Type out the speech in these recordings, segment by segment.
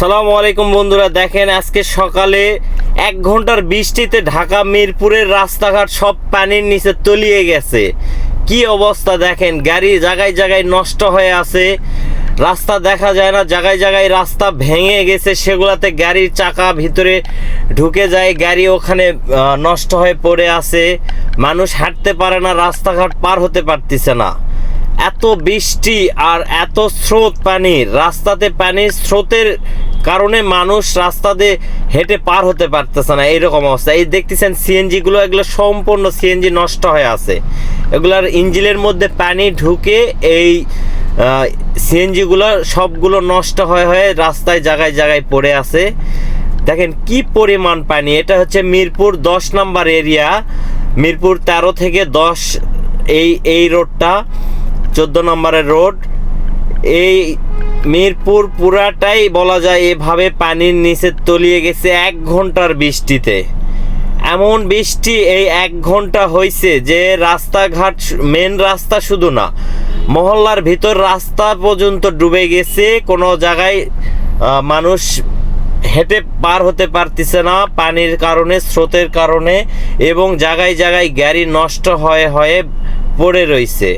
আসসালামু আলাইকুম বন্ধুরা, দেখেন আজকে সকালে এক ঘণ্টার বৃষ্টিতে ঢাকা, মিরপুরের রাস্তাঘাট সব পানির নিচে তলিয়ে গেছে। কি অবস্থা দেখেন, গাড়ি জায়গায় জায়গায় নষ্ট হয়ে আছে। রাস্তা দেখা যায় না, জায়গায় জায়গায় রাস্তা ভেঙে গেছে, সেগুলাতে গাড়ির চাকা ভিতরে ঢুকে যায়, গাড়ি ওখানে নষ্ট হয়ে পড়ে আছে। মানুষ হাঁটতে পারে না, রাস্তাঘাট পার হতে পারতেছে না। এত বৃষ্টি আর এত স্রোত পানির, রাস্তাতে পানির স্রোতের কারণে মানুষ রাস্তা দিয়ে হেঁটে পার হতে পারতেছে না, এইরকম অবস্থা। এই দেখতেছেন সিএনজি গুলো, এগুলো সম্পূর্ণ সিএনজি নষ্ট হয়ে আছে। এগুলার ইঞ্জিনের মধ্যে পানি ঢুকে এই সিএনজি গুলো সবগুলো নষ্ট হয়ে হয়ে রাস্তায় জায়গায় জায়গায় পড়ে আছে। দেখেন কি পরিমাণ পানি, এটা হচ্ছে মিরপুর দশ নাম্বার এরিয়া। মিরপুর তেরো থেকে দশ এই এই রোডটা চোদ্দ নম্বরের রোড এই মিরপুর পুরাটাই বলা যায় এভাবে পানির নিচে তলিয়ে গেছে এক ঘণ্টার বৃষ্টিতে। এমন বৃষ্টি এই এক ঘণ্টা হয়েছে যে রাস্তাঘাট মেন রাস্তা শুধু না, মহল্লার ভিতর রাস্তা পর্যন্ত ডুবে গেছে। কোনো জায়গায় মানুষ হেঁটে পার হতে পারতেছে না পানির কারণে, স্রোতের কারণে এবং জায়গায় জায়গায় গাড়ি নষ্ট হয়ে হয়ে পড়ে রয়েছে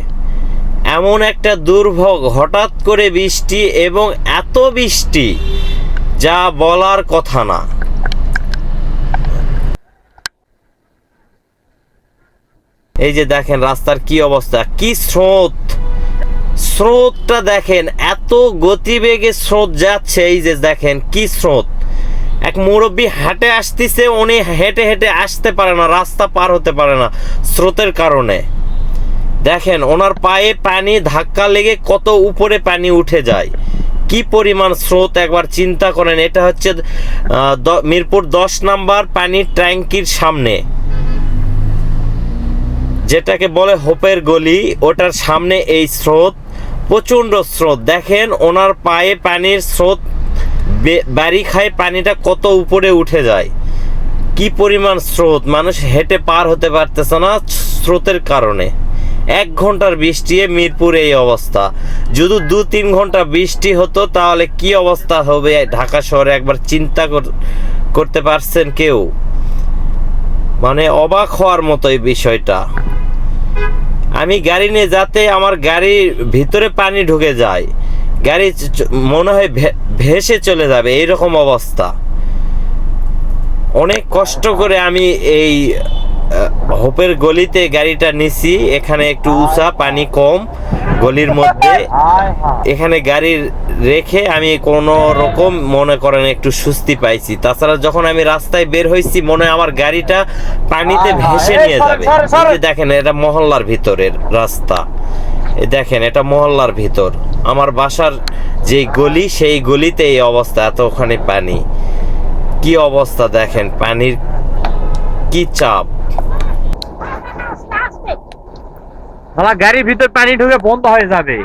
এমন একটা দুর্ভোগ হঠাৎ করে বৃষ্টি এবং এত বৃষ্টি যা বলার কথা না। এই যে দেখেন রাস্তার কি অবস্থা, কি স্রোত। স্রোতটা দেখেন, এত গতিবেগে স্রোত যাচ্ছে, এই যে দেখেন কি স্রোত। এক মুরব্বী হাঁটে আসতেছে, উনি হেঁটে হেঁটে আসতে পারে না, রাস্তা পার হতে পারে না স্রোতের কারণে। দেখেন, ওনার পায়ে পানি ধাক্কা লেগে কত উপরে পানি উঠে যায়। কি পরিমাণ স্রোত, একবার চিন্তা করেন। এটা হচ্ছে মিরপুর দশ নাম্বার পানির ট্যাঙ্কির সামনে। যেটাকে বলে হোপের গলি, ওটার সামনে এই স্রোত, প্রচণ্ড স্রোত। দেখেন, ওনার পায়ে পানির স্রোত বাড়ি খায় পানিটা কত উপরে উঠে যায়। কি পরিমাণ স্রোত, মানুষ হেঁটে পার হতে পারতেছে না স্রোতের কারণে। এক ঘণ্টার বৃষ্টি মিরপুর এই অবস্থা। যদি দু তিন ঘণ্টা বৃষ্টি হতো, তাহলে কি অবস্থা হবে? ঢাকা শহরে একবার চিন্তা কর- করতে পারছেন কেউ? মানে অবাক হওয়ার মতো এই বিষয়টা। আমি গাড়ি নিয়ে যাতে আমার গাড়ির ভিতরে পানি ঢুকে যায়। গাড়ি মনে হয় ভেসে চলে যাবে, এইরকম অবস্থা। অনেক কষ্ট করে আমি এই হোপের গলিতে গাড়িটা নিছি এখানে একটু উঁচা পানি কম গলির মধ্যে। এখানে গাড়ি রেখে আমি কোনো রকম মনে করেন একটু সুস্থি পাইছি। তাছাড়া যখন আমি রাস্তায় বের হয়েছি মনে আমার গাড়িটা পানিতে ভেসে নিয়ে যাবে। দেখেন এটা মহল্লার ভিতরের রাস্তা। দেখেন এটা মহল্লার ভিতর। আমার বাসার যে গলি সেই গলিতে এই অবস্থা এত ওখানে পানি। কি অবস্থা দেখেন পানির কি চাপ। আমার গাড়ির ভিতর পানি ঢুকে বন্ধ হয়ে যাবে।